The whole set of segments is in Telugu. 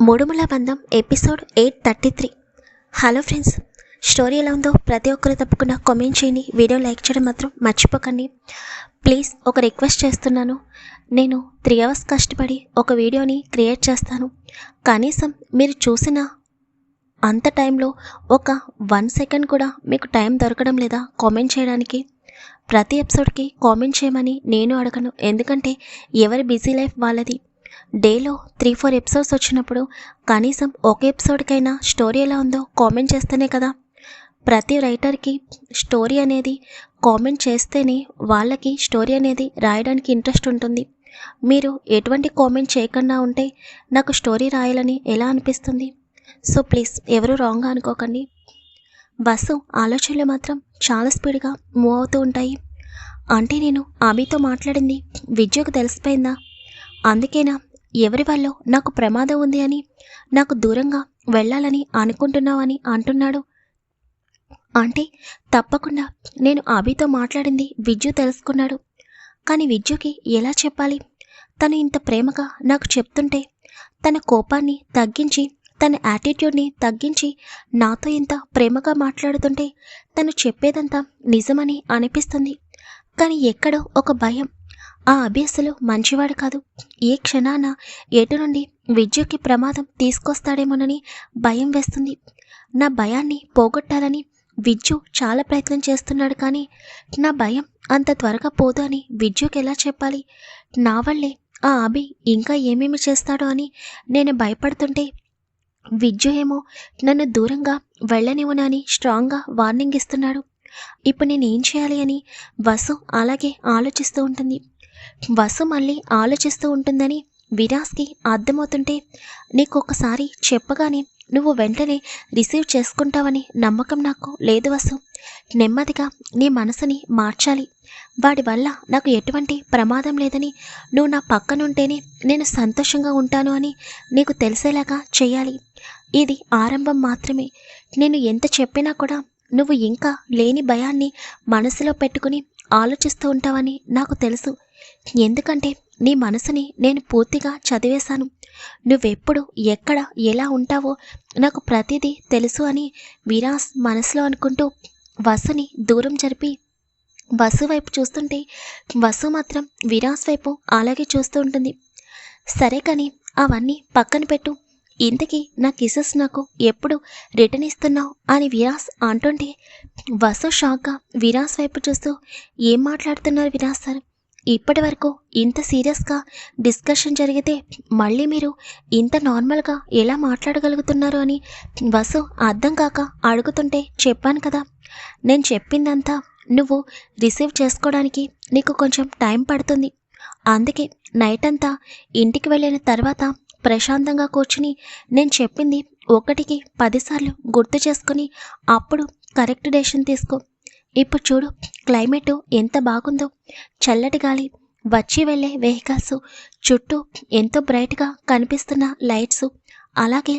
Moodumulla Bandham episode eight thirty three hello friends story ఎలా ఉందో ప్రతి ఒక్కరు తప్పకుండా కామెంట్ చేయండి. వీడియో లైక్ చేయడం మాత్రం మర్చిపోకండి. ప్లీజ్ ఒక రిక్వెస్ట్ చేస్తున్నాను. నేను త్రీ అవర్స్ కష్టపడి ఒక వీడియోని క్రియేట్ చేస్తాను. కనీసం మీరు చూసిన అంత టైంలో ఒక వన్ సెకండ్ కూడా మీకు టైం దొరకడం లేదా కామెంట్ చేయడానికి ప్రతి ఎపిసోడ్కి కామెంట్ చేయమని నేను అడగను. ఎందుకంటే ఎవరి బిజీ లైఫ్ వాళ్ళది? డేలో త్రీ ఫోర్ ఎపిసోడ్స్ వచ్చినప్పుడు కనీసం ఒక ఎపిసోడ్కైనా స్టోరీ ఎలా ఉందో కామెంట్ చేస్తేనే కదా. ప్రతి రైటర్కి స్టోరీ అనేది కామెంట్ చేస్తేనే వాళ్ళకి స్టోరీ అనేది రాయడానికి ఇంట్రెస్ట్ ఉంటుంది. మీరు ఎటువంటి కామెంట్ చేయకుండా ఉంటే నాకు స్టోరీ రాయాలని ఎలా అనిపిస్తుంది? సో ప్లీజ్ ఎవరు రాంగ్గా అనుకోకండి. బస్సు ఆలోచనలు మాత్రం చాలా స్పీడ్గా మూవ్ అవుతూ ఉంటాయి. అంటే నేను ఆమెతో మాట్లాడింది విద్యకు తెలిసిపోయిందా? అందుకేనా ఎవరి వల్ల నాకు ప్రమాదం ఉంది అని? నాకు దూరంగా వెళ్ళాలని అనుకుంటున్నావని అంటున్నాడు. అంటే తప్పకుండా నేను అభితో మాట్లాడింది విద్యు తెలుసుకున్నాడు. కానీ విద్యుకి ఎలా చెప్పాలి? తను ఇంత ప్రేమగా నాకు చెప్తుంటే తన కోపాన్ని తగ్గించి తన యాటిట్యూడ్ని తగ్గించి నాతో ఇంత ప్రేమగా మాట్లాడుతుంటే తను చెప్పేదంతా నిజమని అనిపిస్తుంది. కానీ ఎక్కడో ఒక భయం ఆ అభి అసలు మంచివాడు కాదు. ఏ క్షణాన ఎటు నుండి విద్యుత్కి ప్రమాదం తీసుకొస్తాడేమోనని భయం వేస్తుంది. నా భయాన్ని పోగొట్టాలని విద్యు చాలా ప్రయత్నం చేస్తున్నాడు కానీ నా భయం అంత త్వరగా పోదు అని విద్యుకి ఎలా చెప్పాలి? నా వల్లే ఆ అభి ఇంకా ఏమేమి చేస్తాడో అని నేను భయపడుతుంటే విద్యు ఏమో నన్ను దూరంగా వెళ్ళనివ్వనని స్ట్రాంగ్గా వార్నింగ్ ఇస్తున్నాడు. ఇప్పుడు నేను ఏం చేయాలి అని వసు అలాగే ఆలోచిస్తూ ఉంటుంది. వసు మళ్ళీ ఆలోచిస్తూ ఉంటుందని విరాస్కి అర్థమవుతుంటే నీకు ఒకసారి చెప్పగానే నువ్వు వెంటనే రిసీవ్ చేసుకుంటావని నమ్మకం నాకు లేదు వసు. నెమ్మదిగా నీ మనసుని మార్చాలి. వాడి వల్ల నాకు ఎటువంటి ప్రమాదం లేదని నువ్వు నా పక్కనుంటేనే నేను సంతోషంగా ఉంటాను అని నీకు తెలిసేలాగా చేయాలి ఇది ఆరంభం మాత్రమే. నేను ఎంత చెప్పినా కూడా నువ్వు ఇంకా లేని భయాన్ని మనసులో పెట్టుకుని ఆలోచిస్తూ ఉంటావని నాకు తెలుసు. ఎందుకంటే నీ మనసుని నేను పూర్తిగా చదివేశాను. నువ్వెప్పుడు ఎక్కడ ఎలా ఉంటావో నాకు ప్రతిదీ తెలుసు అని విరాస్ మనసులో అనుకుంటూ వసుని దూరం జరిపి వసు వైపు చూస్తుంటే వసు మాత్రం విరాస్ వైపు అలాగే చూస్తూ ఉంటుంది. సరే కానీ అవన్నీ పక్కన పెట్టు. ఇంతకీ నా కిసెస్ నాకు ఎప్పుడు రిటర్న్ ఇస్తున్నావు అని విరాస్ అంటుంటే వసు షాక్గా విరాస్ వైపు చూస్తూ ఏం మాట్లాడుతున్నారు విరాస్ సార్? ఇప్పటి వరకు ఇంత సీరియస్గా డిస్కషన్ జరిగితే మళ్ళీ మీరు ఇంత నార్మల్గా ఎలా మాట్లాడగలుగుతున్నారు అని వసు అర్థం కాక అడుగుతుంటే చెప్పాను కదా. నేను చెప్పిందంతా నువ్వు రిసీవ్ చేసుకోవడానికి నీకు కొంచెం టైం పడుతుంది. అందుకే నైట్ అంతా ఇంటికి వెళ్ళిన తర్వాత ప్రశాంతంగా కూర్చుని నేను చెప్పింది ఒకటికి పదిసార్లు గుర్తు చేసుకుని అప్పుడు కరెక్ట్ డెసిషన్ తీసుకో. ఇప్పుడు చూడు క్లైమేట్ ఎంత బాగుందో. చల్లటి గాలి వచ్చి వెళ్ళే వెహికల్స్ చుట్టూ ఎంతో బ్రైట్గా కనిపిస్తున్న లైట్స్. అలాగే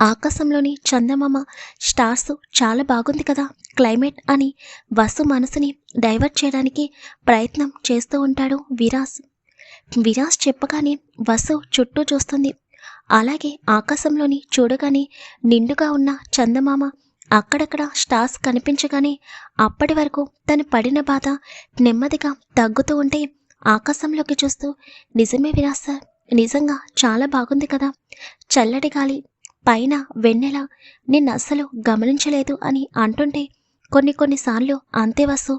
ఆకాశంలోని చందమామ స్టార్స్ చాలా బాగుంది కదా క్లైమేట్ అని వసు మనసుని డైవర్ట్ చేయడానికి ప్రయత్నం చేస్తూ ఉంటాడు విరాస్. విరాస్ చెప్పగానే వసు చుట్టూ చూస్తుంది. అలాగే ఆకాశంలోని చూడగానే నిండుగా ఉన్న చందమామ అక్కడక్కడ స్టార్స్ కనిపించగానే అప్పటి వరకు తను పడిన బాధ నెమ్మదిగా తగ్గుతూ ఉంటే ఆకాశంలోకి చూస్తూ నిజమే విరాస్ సార్ నిజంగా చాలా బాగుంది కదా. చల్లటి గాలి పైన వెన్నెల నిన్న అస్సలు గమనించలేదు అని అంటుంటే కొన్ని కొన్నిసార్లు అంతే వస్తూ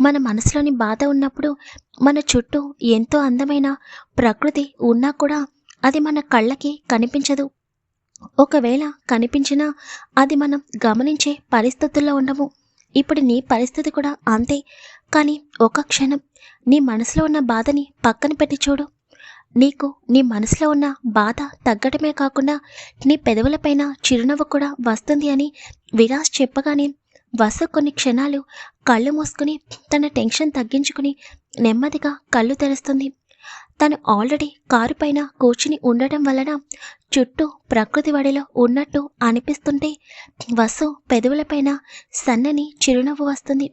మన మనసులోని బాధ ఉన్నప్పుడు మన చుట్టూ ఎంతో అందమైన ప్రకృతి ఉన్నా కూడా అది మన కళ్ళకి కనిపించదు. ఒకవేళ కనిపించినా అది మనం గమనించే పరిస్థితుల్లో ఉండము ఇప్పుడు నీ పరిస్థితి కూడా అంతే. కానీ ఒక క్షణం నీ మనసులో ఉన్న బాధని పక్కన పెట్టి చూడు. నీకు నీ మనసులో ఉన్న బాధ తగ్గటమే కాకుండా నీ పెదవులపైన చిరునవ్వు కూడా వస్తుంది అని విరాస్ చెప్పగానే వసు కొన్ని క్షణాలు కళ్ళు మూసుకుని తన టెన్షన్ తగ్గించుకుని నెమ్మదిగా కళ్ళు తెరుస్తుంది. తను ఆల్రెడీ కారు పైన కూర్చుని ఉండటం వలన చుట్టూ ప్రకృతి వడిలో ఉన్నట్టు అనిపిస్తుంటే వసు పెదవులపైన సన్నని చిరునవ్వు వస్తుంది.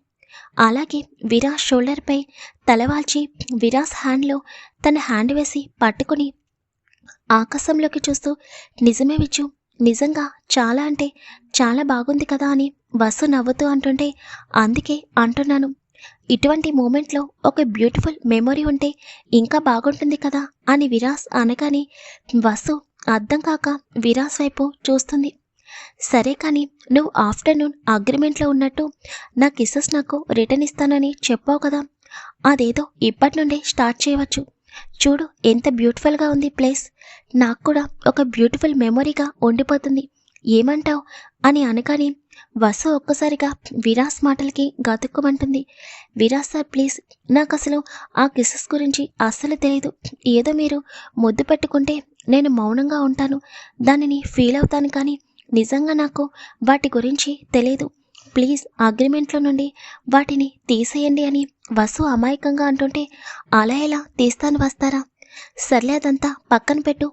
అలాగే విరాజ్ షోల్డర్పై తలవాల్చి విరాస్ హ్యాండ్లో తన హ్యాండ్ వేసి పట్టుకుని ఆకాశంలోకి చూస్తూ నిజమే విచ్చు నిజంగా చాలా అంటే చాలా బాగుంది కదా అని వసు నవ్వుతూ అంటుంటే అందుకే అంటున్నాను. ఇటువంటి మూమెంట్లో ఒక బ్యూటిఫుల్ మెమొరీ ఉంటే ఇంకా బాగుంటుంది కదా అని విరాస్ అనగానే వసు అర్థం కాక విరాస్ వైపు చూస్తుంది. సరే కానీ నువ్వు ఆఫ్టర్నూన్ అగ్రిమెంట్లో ఉన్నట్టు నా కిస్సెస్ నాకు రిటర్న్ ఇస్తానని చెప్పావు కదా. అదేదో ఇప్పటి నుండే స్టార్ట్ చేయవచ్చు. చూడు ఎంత బ్యూటిఫుల్గా ఉంది ప్లేస్. నాకు కూడా ఒక బ్యూటిఫుల్ మెమొరీగా ఉండిపోతుంది. ఏమంటావు? అని అనగానే వసు ఒక్కసారిగా విరాస్ మాటలకి గతుక్కుమంటుంది. విరాస్ సార్ ప్లీజ్ నాకు అసలు ఆ కిసెస్ గురించి అస్సలు తెలియదు ఏదో మీరు ముద్దు పెట్టుకుంటే నేను మౌనంగా ఉంటాను. దానిని ఫీల్ అవుతాను కానీ నిజంగా నాకు వాటి గురించి తెలియదు ప్లీజ్ అగ్రిమెంట్లో నుండి వాటిని తీసేయండి అని వసు అమాయకంగా అంటుంటే అలా ఎలా తీస్తాను వస్తారా? సర్లే అదంతా పక్కన పెట్టు.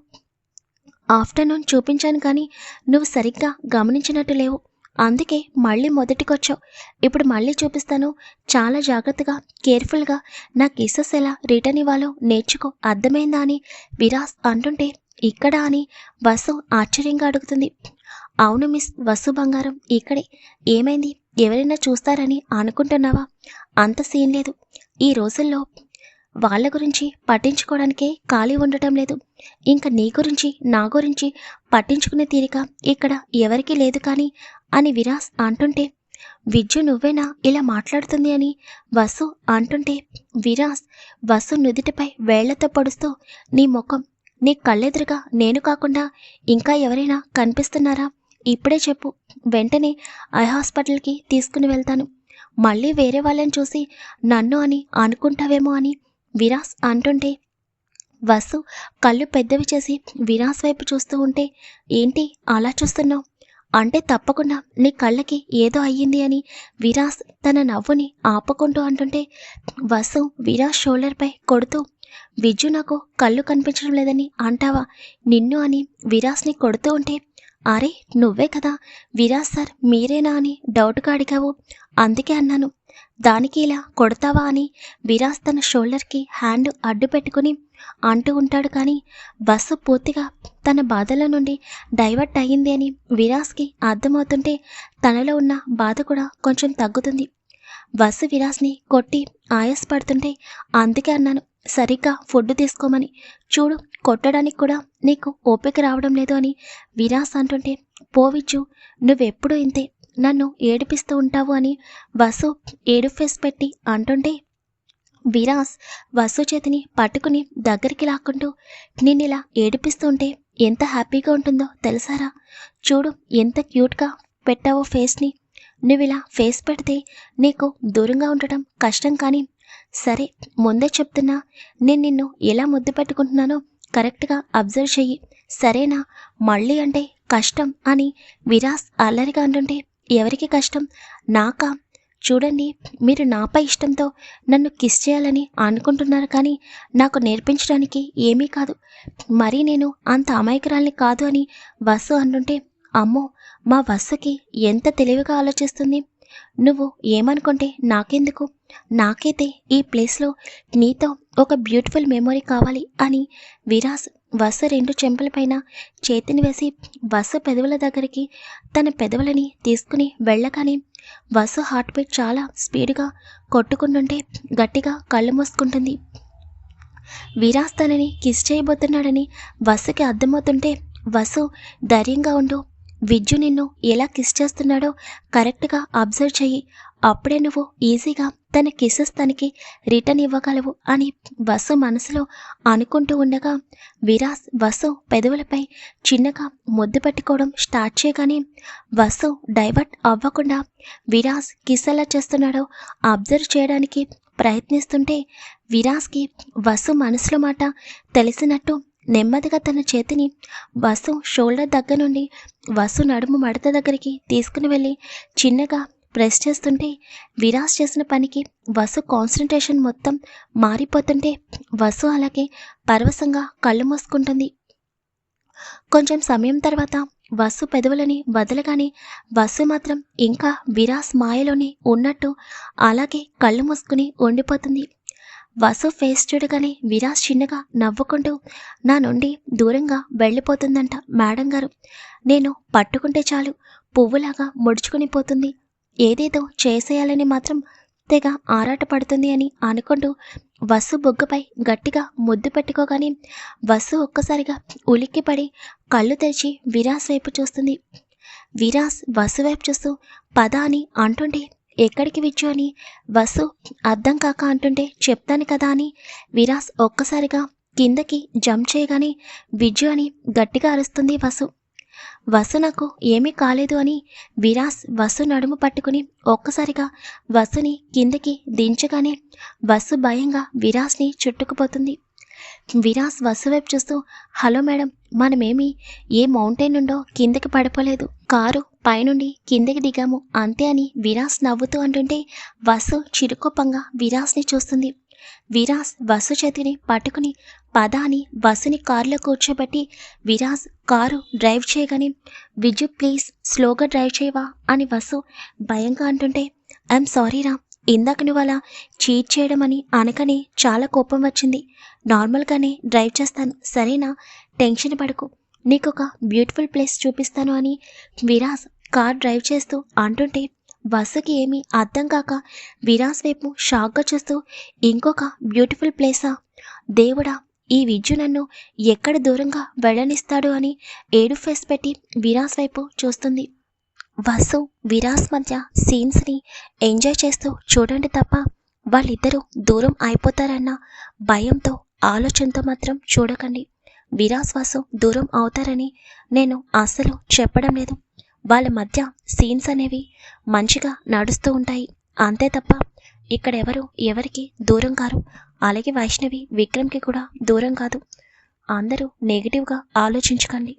ఆఫ్టర్నూన్ చూపించాను కానీ నువ్వు సరిగ్గా గమనించినట్టు లేవు. అందుకే మళ్ళీ మొదటికొచ్చావు. ఇప్పుడు మళ్ళీ చూపిస్తాను. చాలా జాగ్రత్తగా కేర్ఫుల్గా. నా కేసెస్ ఎలా రిటర్న్ ఇవ్వాలో నేర్చుకో. అర్థమైందా అని విరాస్ అంటుంటే ఇక్కడ అని వసు ఆశ్చర్యంగా అడుగుతుంది. అవును మిస్ వసు బంగారం ఇక్కడే. ఏమైంది? ఎవరైనా చూస్తారని అనుకుంటున్నావా? అంత సీన్ లేదు. ఈ రోజుల్లో వాళ్ళ గురించి పట్టించుకోవడానికే ఖాళీ ఉండటం లేదు. ఇంకా నీ గురించి నా గురించి పట్టించుకునే తీరిక ఇక్కడ ఎవరికీ లేదు కానీ అని విరాస్ అంటుంటే విద్యు నువ్వేనా ఇలా మాట్లాడుతుంది అని? వసు అంటుంటే విరాస్ వసు నుదిటిపై వేళ్ళతో పడుస్తూ నీ ముఖం నీ కళ్ళెదురుగా నేను కాకుండా ఇంకా ఎవరైనా కనిపిస్తున్నారా? ఇప్పుడే చెప్పు. వెంటనే ఐ హాస్పిటల్కి తీసుకుని వెళ్తాను. మళ్ళీ వేరే వాళ్ళని చూసి నన్ను అని అనుకుంటావేమో అని? విరాస్ అంటుంటే వసు కళ్ళు పెద్దవి చేసి విరాస్ వైపు చూస్తూ ఉంటే ఏంటి అలా చూస్తున్నావు? అంటే తప్పకుండా నీ కళ్ళకి ఏదో అయ్యింది అని విరాస్ తన నవ్వుని ఆపుకుంటూ అంటుంటే వసు విరాస్ షోల్డర్పై కొడుతూ విజ్జు నాకు కళ్ళు కనిపించడం లేదని అంటావా? నిన్ను అని విరాస్ని కొడుతూ ఉంటే అరే నువ్వే కదా విరాజ్ సార్ మీరేనా అని డౌట్గా అడిగావు. అందుకే అన్నాను. దానికి ఇలా కొడతావా అని విరాజ్ తన షోల్డర్కి హ్యాండ్ అడ్డు పెట్టుకుని అంటూ ఉంటాడు కానీ బస్సు పూర్తిగా తన బాధల నుండి డైవర్ట్ అయ్యింది అని విరాస్కి అర్థమవుతుంటే తనలో ఉన్న బాధ కూడా కొంచెం తగ్గుతుంది. బస్సు విరాస్ని కొట్టి ఆయాసపడుతుంటే అందుకే అన్నాను సరిగ్గా ఫుడ్ తీసుకోమని. చూడు కొట్టడానికి కూడా నీకు ఓపిక రావడం లేదు అని విరాస్ అంటుంటే పోవిచ్చు నువ్వెప్పుడు ఇంతే నన్ను ఏడిపిస్తూ ఉంటావు అని బస్సు ఏడు ఫేస్ పెట్టి అంటుంటే విరాస్ వసు చేతిని పట్టుకుని దగ్గరికి లాక్కుంటూ నిన్నిలా ఏడిపిస్తుంటే ఎంత హ్యాపీగా ఉంటుందో తెలుసారా? చూడు ఎంత క్యూట్గా పెట్టావో ఫేస్ని. నువ్విలా ఫేస్ పెడితే నీకు దూరంగా ఉండటం కష్టం కానీ సరే ముందే చెప్తున్నా నేను నిన్ను ఎలా ముద్దు పెట్టుకుంటున్నానో కరెక్ట్గా అబ్జర్వ్ చెయ్యి. సరేనా? మళ్ళీ అంటే కష్టం అని విరాస్ అల్లరిగా అంటుంటే ఎవరికి కష్టం? నాకా? చూడండి మీరు నాపై ఇష్టంతో నన్ను కిస్ చేయాలని అనుకుంటున్నారు కానీ నాకు నేర్పించడానికి ఏమీ కాదు. మరీ నేను అంత అమాయకురాల్ని కాదు అని వసు అంటుంటే అమ్మో మా వస్సుకి ఎంత తెలివిగా ఆలోచిస్తుంది. నువ్వు ఏమనుకుంటే నాకెందుకు? నాకైతే ఈ ప్లేస్లో నీతో ఒక బ్యూటిఫుల్ మెమొరీ కావాలి అని విరాస్ వసు రెండు చెంపలపైన చేతిని వేసి వసు పెదవుల దగ్గరికి తన పెదవులని తీసుకుని వెళ్ళగానే వసు హార్ట్ బీట్ చాలా స్పీడ్గా కొట్టుకుంటుంటే గట్టిగా కళ్ళు మూసుకుంటుంది. విరాస్ తనని కిస్ చేయబోతున్నాడని వసుకి అర్థమవుతుంటే వసు ధైర్యంగా ఉండు. విద్యు నిన్ను ఎలా కిస్ చేస్తున్నాడో కరెక్ట్గా అబ్జర్వ్ చెయ్యి. అప్పుడే నువ్వు ఈజీగా తన కిసెస్ తనకి రిటర్న్ ఇవ్వగలవు అని వసు మనసులో అనుకుంటూ ఉండగా విరాస్ వసు పెదవులపై చిన్నగా ముద్దు పెట్టుకోవడం స్టార్ట్ చేయగానే వసు డైవర్ట్ అవ్వకుండా విరాస్ కిస్ ఎలా చేస్తున్నాడో అబ్జర్వ్ చేయడానికి ప్రయత్నిస్తుంటే విరాస్కి వసు మనసులో మాట తెలిసినట్టు నెమ్మదిగా తన చేతిని వసు షోల్డర్ దగ్గర నుండి వసు నడుము మడత దగ్గరికి తీసుకుని వెళ్ళి చిన్నగా ప్రెస్ చేస్తుంటే విరాస్ చేసిన పనికి వసు కాన్సన్ట్రేషన్ మొత్తం మారిపోతుంటే వసు అలాగే పరవశంగా కళ్ళు మూసుకుంటుంది. కొంచెం సమయం తర్వాత వసు పెదవులని వదలగానే వసు మాత్రం ఇంకా విరాస్ మాయలోనే ఉన్నట్టు అలాగే కళ్ళు మూసుకుని ఉండిపోతుంది. వసు ఫేస్ చూడగానే విరాజ్ చిన్నగా నవ్వుకుంటూ నా నుండి దూరంగా వెళ్ళిపోతుందంట మేడం గారు. నేను పట్టుకుంటే చాలు పువ్వులాగా ముడుచుకుని పోతుంది. ఏదేదో చేసేయాలని మాత్రం తెగ ఆరాటపడుతుంది అని అనుకుంటూ వసు బొగ్గపై గట్టిగా ముద్దు పెట్టుకోగానే వసు ఒక్కసారిగా ఉలిక్కిపడి కళ్ళు తెరిచి విరాస్ వైపు చూస్తుంది. విరాస్ వసు వైపు చూస్తూ పద అని అంటుంటే ఎక్కడికి విచ్చు అని? వసు అర్థం కాక అంటుంటే చెప్తాను కదా అని. విరాస్ ఒక్కసారిగా కిందకి జంప్ చేయగానే విజ్జు అని గట్టిగా అరుస్తుంది వసు. వసునకు ఏమీ కాలేదు అని విరాస్ వసు నడుము పట్టుకుని ఒక్కసారిగా వసుని కిందకి దించగానే వసు భయంగా విరాస్ని చుట్టుకుపోతుంది. విరాస్ వసు వైపు చూస్తూ హలో మేడం మనమేమి ఏ మౌంటైన్ నుండో కిందకి పడిపోలేదు. కారు పైనుండి కిందకి దిగాము. అంతే అని విరాస్ నవ్వుతూ అంటుంటే వసు చిరుకోపంగా విరాస్ని చూస్తుంది. విరాస్ వసు చేతిని పట్టుకుని పదాని వసుని కారులో కూర్చోబెట్టి విరాస్ కారు డ్రైవ్ చేయగానే విజు ప్లీజ్ స్లోగా డ్రైవ్ చేయవా? అని వసు భయంగా అంటుంటే ఐఎమ్ సారీ రా ఇందాక నువ్వు అలా చీట్ చేయడం అని అనకనే చాలా కోపం వచ్చింది. నార్మల్గానే డ్రైవ్ చేస్తాను. సరేనా? టెన్షన్ పడకు. నీకు ఒక బ్యూటిఫుల్ ప్లేస్ చూపిస్తాను అని విరాస్ కార్ డ్రైవ్ చేస్తూ అంటుంటే వసుకి ఏమీ అర్థం కాక విరాస్ వైపు షాక్గా చూస్తూ ఇంకొక బ్యూటిఫుల్ ప్లేసా? దేవుడా ఈ విద్యు నన్ను ఎక్కడ దూరంగా వెళ్ళనిస్తాడు? అని ఏడు ఫేస్ పెట్టి విరాస్ వైపు చూస్తుంది. వసు విరాస్ మధ్య సీన్స్ని ఎంజాయ్ చేస్తూ చూడండి తప్ప వాళ్ళిద్దరూ దూరం అయిపోతారన్న భయంతో ఆలోచనతో మాత్రం చూడకండి. విరాస్ వాసు దూరం అవుతారని నేను అస్సలు చెప్పడం లేదు. వాళ్ళ మధ్య సీన్స్ అనేవి మంచిగా నడుస్తూ ఉంటాయి. అంతే తప్ప ఇక్కడ ఎవరు ఎవరికి దూరం కారు. అలాగే వైష్ణవి విక్రమ్కి కూడా దూరం కాదు. అందరూ నెగిటివ్గా ఆలోచించకండి.